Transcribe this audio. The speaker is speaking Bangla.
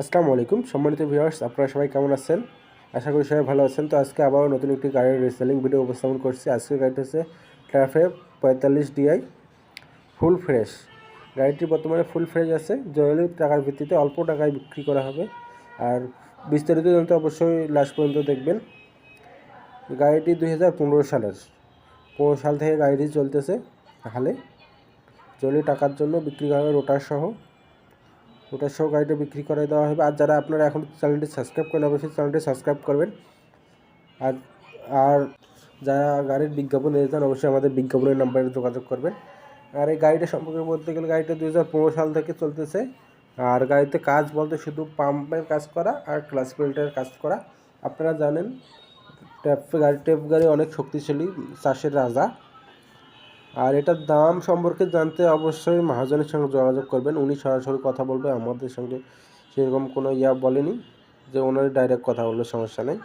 আসসালামু আলাইকুম। সম্মানিত ভিউয়ার্স আপনারা সবাই কেমন আছেন? আশা করি সবাই ভালো আছেন। তো আজকে আবারও নতুন একটি গাড়ির রিসেলিং ভিডিও উপস্থাপন করছি। আজকের গাড়িটা হচ্ছে ট্রাফে পঁয়তাল্লিশ ডিআই ফুল ফ্রেশ গাড়িটি বর্তমানে ফুল ফ্রেশ আছে। জরুরি টাকার ভিত্তিতে অল্প টাকায় বিক্রি করা হবে। আর বিস্তারিত জানতে অবশ্যই লাস্ট পর্যন্ত দেখবেন। গাড়িটি দুই হাজার পনেরো সালের। পনেরো সাল থেকে গাড়িটি চলতেছে। হালে জরুরি টাকার জন্য বিক্রি করা হবে রোটার সহ। ওটা সহ গাড়িটা বিক্রি করে দেওয়া হবে। আর যারা আপনারা এখন চ্যানেলটি সাবস্ক্রাইব করেন, অবশ্যই চ্যানেলটি সাবস্ক্রাইব করবেন। আর আর যারা গাড়ির বিজ্ঞাপন দিতে চান, অবশ্যই আমাদের বিজ্ঞাপনের নাম্বারে যোগাযোগ করবেন। আর এই গাড়িটা সম্পর্কে বলতে গেলে গাড়িটা দু হাজার পনেরো সাল থেকে চলতেছে। আর গাড়িতে কাজ বলতে শুধু পাম্পের কাজ করা আর ক্লাস বেল্টের কাজ করা। আপনারা জানেন, ট্যাপ, গাড়ি ট্যাপ গাড়ি অনেক শক্তিশালী, চাষের রাজা। আর এটার দাম সম্পর্কে জানতে অবশ্যই মহাজনের সঙ্গে যোগাযোগ করবেন। উনি সরাসরি কথা বলবে, আমাদের সঙ্গে সেরকম কোনো ইয়া বলেনি যে ওনার ডাইরেক্ট কথা বললে সমস্যা নেই।